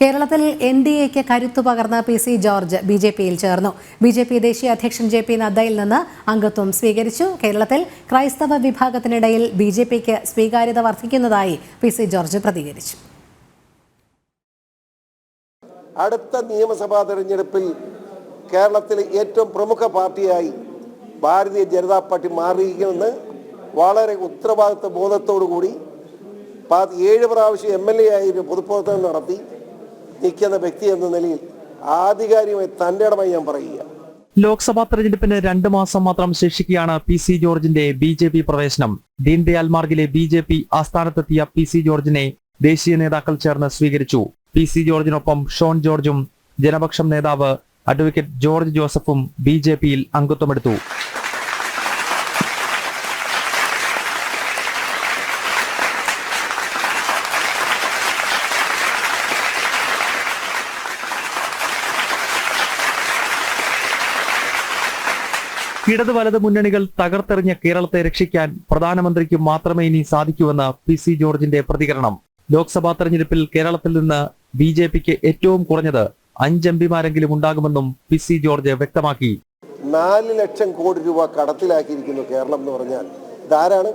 കേരളത്തിൽ N D എക്ക് കരുത്തു പകർന്ന P C George B J പിയിൽ ചേർന്നു. ബി ജെ പി ദേശീയ അധ്യക്ഷൻ ജെ പി നദ്ദയിൽ നിന്ന് അംഗത്വം സ്വീകരിച്ചു. കേരളത്തിൽ ക്രൈസ്തവ വിഭാഗത്തിനിടയിൽ ബി ജെ പിക്ക് സ്വീകാര്യത വർദ്ധിക്കുന്നതായി പി സി ജോർജ് പ്രതികരിച്ചു. അടുത്ത നിയമസഭാ തെരഞ്ഞെടുപ്പിൽ കേരളത്തിലെ ഏറ്റവും പ്രമുഖ പാർട്ടിയായി ഭാരതീയ ജനതാ പാർട്ടി മാറിയിരിക്കുമെന്ന് വളരെ ഉത്തരവാദിത്വ ബോധത്തോടു കൂടി ഏഴ് പ്രാവശ്യം എം എൽ എ ആയി പൊതുപ്രവർത്തനം നടത്തി. നിൽക്കുന്ന വ്യക്തി എന്ന നിലയിൽ ആധികാരികമായി തന്റെ ഇടമായി ഞാൻ പറയുക. ലോക്സഭാ തെരഞ്ഞെടുപ്പിന് രണ്ട് മാസം മാത്രം ശേഷിക്കുകയാണ് പി സി ജോർജിന്റെ ബി ജെ പി പ്രവേശനം. ദീൻദയാൽ മാർഗിലെ ബി ജെ പി ആസ്ഥാനത്തെത്തിയ പി സി ജോർജിനെ ദേശീയ നേതാക്കൾ ചേർന്ന് സ്വീകരിച്ചു. പി സി ജോർജിനൊപ്പം ഷോൺ ജോർജും ജനപക്ഷം നേതാവ് അഡ്വക്കേറ്റ് ജോർജ് ജോസഫും ബി ജെ പിയിൽ അംഗത്വമെടുത്തു. ഇടത് വലത് മുന്നണികൾ തകർത്തെറിഞ്ഞ കേരളത്തെ രക്ഷിക്കാൻ പ്രധാനമന്ത്രിക്ക് മാത്രമേ ഇനി സാധിക്കൂവെന്ന് പി സി ജോർജിന്റെ പ്രതികരണം. ലോക്സഭാ തെരഞ്ഞെടുപ്പിൽ കേരളത്തിൽ നിന്ന് ബി ജെ പിക്ക് ഏറ്റവും കുറഞ്ഞത് അഞ്ച് എംപിമാരെങ്കിലും ഉണ്ടാകുമെന്നും പി സി ജോർജ് വ്യക്തമാക്കി. നാല് ലക്ഷം കോടി രൂപ കടത്തിലാക്കിയിരിക്കുന്നു കേരളം എന്ന് പറഞ്ഞാൽ. ഇതാരാണ്?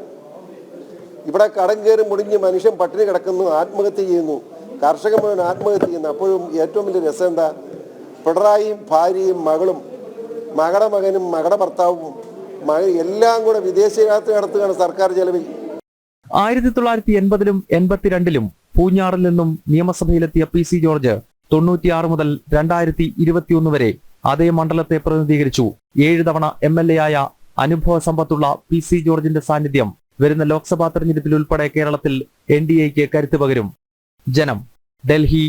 ഇവിടെ കടം കയറി മുടിഞ്ഞ് മനുഷ്യൻ പട്ടിണി കിടക്കുന്നു ആത്മഹത്യ ചെയ്യുന്നു. കർഷകൻ മുഴുവൻ ആത്മഹത്യ ചെയ്യുന്നു. അപ്പോഴും ഏറ്റവും വലിയ രസം എന്താ? പിണറായിയും ഭാര്യയും മകളും മകളുടെ മകനും മകടെ ഭർത്താവും എല്ലാം കൂടെ വിദേശ യാത്ര നടത്തുകയാണ് സർക്കാർ ചെലവിൽ. ആയിരത്തി തൊള്ളായിരത്തി എൺപതിലും എൺപത്തിരണ്ടിലും പൂഞ്ഞാറിൽ നിന്നും നിയമസഭയിലെത്തിയ പി സി ജോർജ് തൊണ്ണൂറ്റിയാറ് മുതൽ രണ്ടായിരത്തി ഇരുപത്തിയൊന്ന് വരെ അതേ മണ്ഡലത്തെ പ്രതിനിധീകരിച്ചു. ഏഴ് തവണ എം എൽ എ ആയ അനുഭവ സമ്പത്തുള്ള പി സി ജോർജിന്റെ സാന്നിധ്യം വരുന്ന ലോക്സഭാ തെരഞ്ഞെടുപ്പിൽ ഉൾപ്പെടെ കേരളത്തിൽ എൻ ഡി എക്ക് കരുത്ത് പകരും. ജനം ഡൽഹി